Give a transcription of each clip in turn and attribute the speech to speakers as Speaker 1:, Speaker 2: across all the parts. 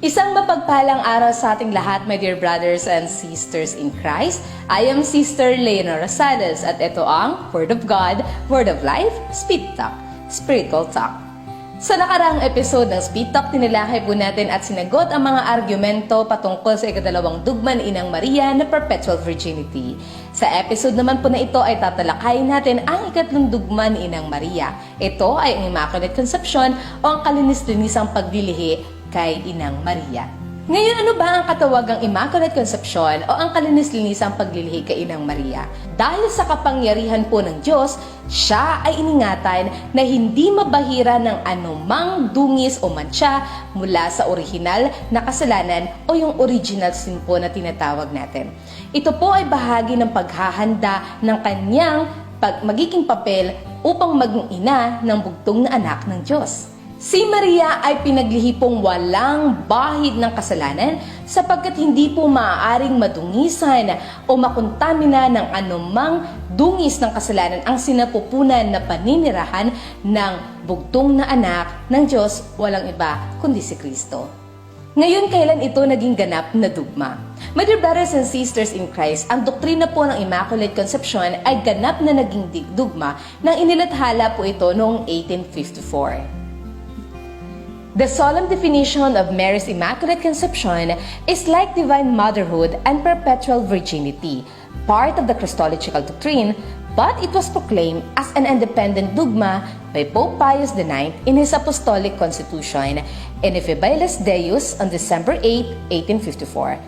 Speaker 1: Isang mapagpalang araw sa ating lahat, my dear brothers and sisters in Christ. I am Sister Leonora Rosales at ito ang Word of God, Word of Life, Speed Talk, Spiritual Talk. Sa nakaraang episode ng Speed Talk, tinilakay po natin at sinagot ang mga argumento patungkol sa ikadalawang dugma Inang Maria na perpetual virginity. Sa episode naman po na ito ay tatalakayin natin ang ikatlong dugma Inang Maria. Ito ay ang Immaculate Conception o ang kalinis-linisang paglilihi kay Inang Maria. Ngayon, ano ba ang katawagang Immaculate Conception o ang kalinis-linisang paglilihi kay Inang Maria? Dahil sa kapangyarihan po ng Diyos, siya ay iningatan na hindi mabahira ng anumang dungis o mantsa mula sa orihinal na kasalanan o yung original sin po na tinatawag natin. Ito po ay bahagi ng paghahanda ng kanyang pag magiging papel upang maging ina ng bugtong na anak ng Diyos. Si Maria ay pinaglihipong walang bahid ng kasalanan sapagkat hindi po maaaring madungisan o makontamina ng anumang dungis ng kasalanan ang sinapupunan na paninirahan ng bugtong na anak ng Diyos walang iba kundi si Kristo. Ngayon, kailan ito naging ganap na dugma? My dear brothers and sisters in Christ, ang doktrina po ng Immaculate Conception ay ganap na naging dugma nang inilathala po ito noong 1854. The solemn definition of Mary's Immaculate Conception is like divine motherhood and perpetual virginity, part of the Christological doctrine, but it was proclaimed as an independent dogma by Pope Pius IX in his Apostolic Constitution Ineffabiles Deus on December 8, 1854.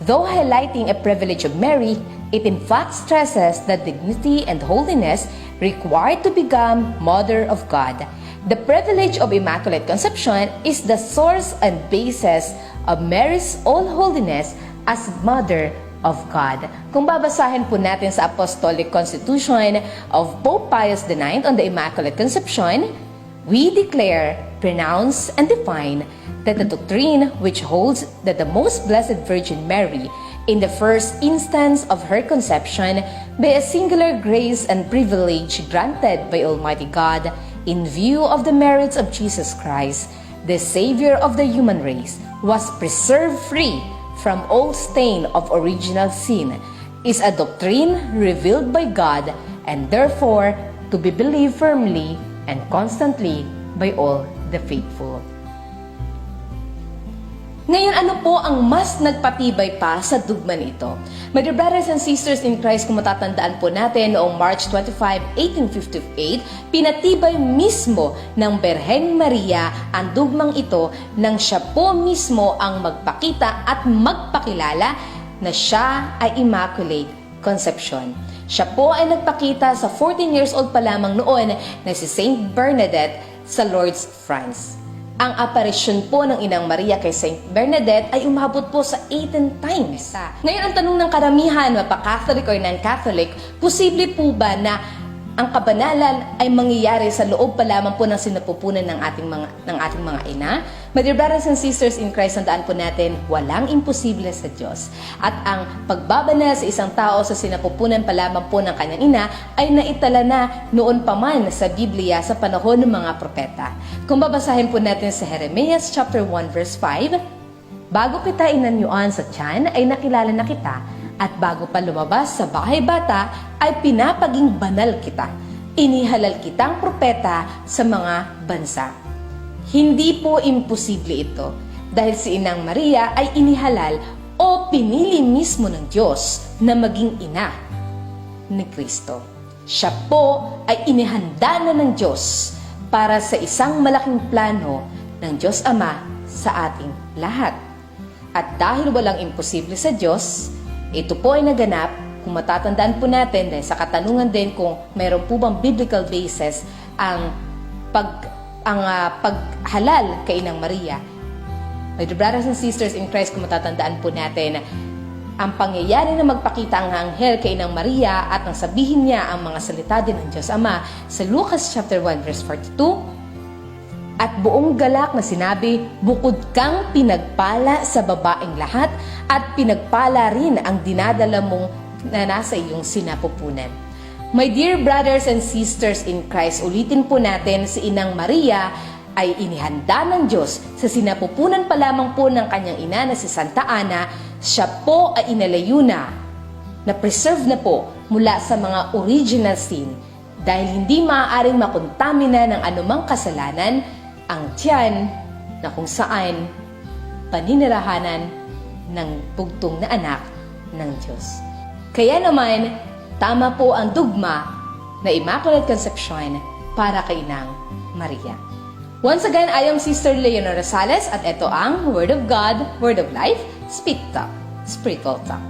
Speaker 1: Though highlighting a privilege of Mary, it in fact stresses the dignity and holiness required to become Mother of God. The privilege of Immaculate Conception is the source and basis of Mary's all holiness as Mother of God. Kung babasahin po natin sa Apostolic Constitution of Pope Pius IX on the Immaculate Conception, we declare, pronounce, and define that the doctrine which holds that the most blessed Virgin Mary, in the first instance of her conception, by a singular grace and privilege granted by Almighty God, in view of the merits of Jesus Christ, the Savior of the human race, was preserved free from all stain of original sin, is a doctrine revealed by God and therefore to be believed firmly and constantly by all the faithful. Ngayon, ano po ang mas nagpatibay pa sa dugma nito? My dear brothers and sisters in Christ, kung matatandaan po natin, noong March 25, 1858, pinatibay mismo ng Berhen Maria ang dugmang ito nang siya po mismo ang magpakita at magpakilala na siya ay Immaculate Conception. Siya po ay nagpakita sa 14 years old pa lamang noon na si Saint Bernadette sa Lourdes, France. Ang aparisyon po ng Inang Maria kay Saint Bernadette ay umabot po sa 18 times. Ngayon, ang tanong ng karamihan, mapa-Catholic or non-Catholic, posible po ba na ang kabanalan ay mangyayari sa loob pa lamang po ng sinapupunan ng ating mga ng ating mga ina. My dear brothers and sisters in Christ, tandaan po natin, walang imposible sa Diyos. At ang pagbabanal sa isang tao sa sinapupunan pa lamang po ng kanyang ina ay naitala na noon pa man sa Biblia sa panahon ng mga propeta. Kung babasahin po natin sa Jeremias chapter 1 verse 5, Bago kita inanyuan sa tiyan ay nakilala na kita at bago pa lumabas sa bahay bata ay pinapaging banal kita. Inihalal kitang propeta sa mga bansa. Hindi po imposible ito dahil si Inang Maria ay inihalal o pinili mismo ng Diyos na maging ina ni Kristo. Siya po ay inihanda na ng Diyos para sa isang malaking plano ng Diyos Ama sa ating lahat. At dahil walang imposible sa Diyos, ito po ay naganap kung matatandaan po natin dahil sa katanungan din kung mayroon po bang biblical basis ang pag ang ah, paghalal kay Inang Maria. My dear brothers and sisters in Christ, kung matatandaan po natin, ang pangyayari na magpakita ang anghel kay Inang Maria at ang sabihin niya ang mga salita din ng Diyos Ama sa Lucas chapter 1 verse 42, at buong galak na sinabi, bukod kang pinagpala sa babaeng lahat at pinagpala rin ang dinadala mong na nasa iyong sinapupunan. My dear brothers and sisters in Christ, ulitin po natin si Inang Maria ay inihanda ng Diyos sa sinapupunan pa lamang po ng kanyang ina na si Santa Ana, siya po ay inalayo na, na preserve na po mula sa mga original sin dahil hindi maaaring makontamina ng anumang kasalanan ang tiyan na kung saan paninirahanan ng bugtong na anak ng Diyos. Kaya naman, tama po ang dugma na Immaculate Conception para kay Inang Maria. Once again, I am Sister Leonor Rosales at ito ang Word of God, Word of Life, Speak Talk, Spiritual Talk.